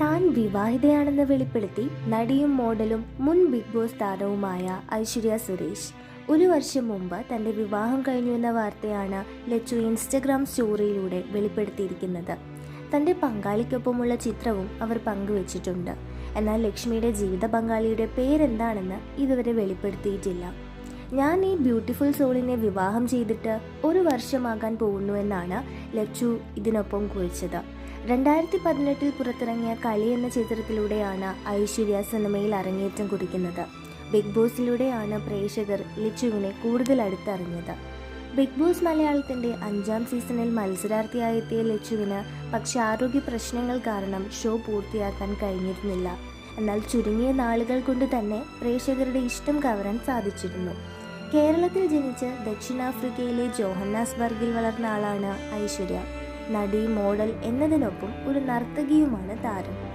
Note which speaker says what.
Speaker 1: താൻ വിവാഹിതയാണെന്ന് വെളിപ്പെടുത്തി നടിയും മോഡലും മുൻ ബിഗ് ബോസ് താരവുമായ ഐശ്വര്യ സുരേഷ്. ഒരു വർഷം മുമ്പ് തന്റെ വിവാഹം കഴിഞ്ഞു എന്ന വാർത്തയാണ് ലച്ചു ഇൻസ്റ്റഗ്രാം സ്റ്റോറിയിലൂടെ വെളിപ്പെടുത്തിയിരിക്കുന്നത്. തന്റെ പങ്കാളിക്കൊപ്പമുള്ള ചിത്രവും അവർ പങ്കുവച്ചിട്ടുണ്ട്. എന്നാൽ ലക്ഷ്മിയുടെ ജീവിത പങ്കാളിയുടെ പേരെന്താണെന്ന് ഇതുവരെ വെളിപ്പെടുത്തിയിട്ടില്ല. ഞാൻ ഈ ബ്യൂട്ടിഫുൾ സോളിനെ വിവാഹം ചെയ്തിട്ട് ഒരു വർഷമാകാൻ പോകുന്നുവെന്നാണ് ലച്ചു ഇതിനൊപ്പം കുറിച്ചത്. രണ്ടായിരത്തി പതിനെട്ടിൽ പുറത്തിറങ്ങിയ കളി എന്ന ചിത്രത്തിലൂടെയാണ് ഐശ്വര്യ സിനിമയിൽ അരങ്ങേറ്റം കുറിക്കുന്നത്. ബിഗ് ബോസിലൂടെയാണ് പ്രേക്ഷകർ ലിച്ചുവിനെ കൂടുതൽ അടുത്തറിഞ്ഞത്. ബിഗ് ബോസ് മലയാളത്തിന്റെ അഞ്ചാം സീസണിൽ മത്സരാർത്ഥിയായി എത്തിയ ലച്ചുവിന് പക്ഷെ ആരോഗ്യ പ്രശ്നങ്ങൾ കാരണം ഷോ പൂർത്തിയാക്കാൻ കഴിഞ്ഞിരുന്നില്ല. എന്നാൽ ചുരുങ്ങിയ നാളുകൾ കൊണ്ട് തന്നെ പ്രേക്ഷകരുടെ ഇഷ്ടം കവരാൻ സാധിച്ചിരുന്നു. കേരളത്തിൽ ജനിച്ച് ദക്ഷിണാഫ്രിക്കയിലെ ജോഹന്നാസ്ബർഗിൽ വളർന്ന ആളാണ് ഐശ്വര്യ. നടി മോഡൽ എന്നതിനൊപ്പം ഒരു നർത്തകിയുമാണ് താരം.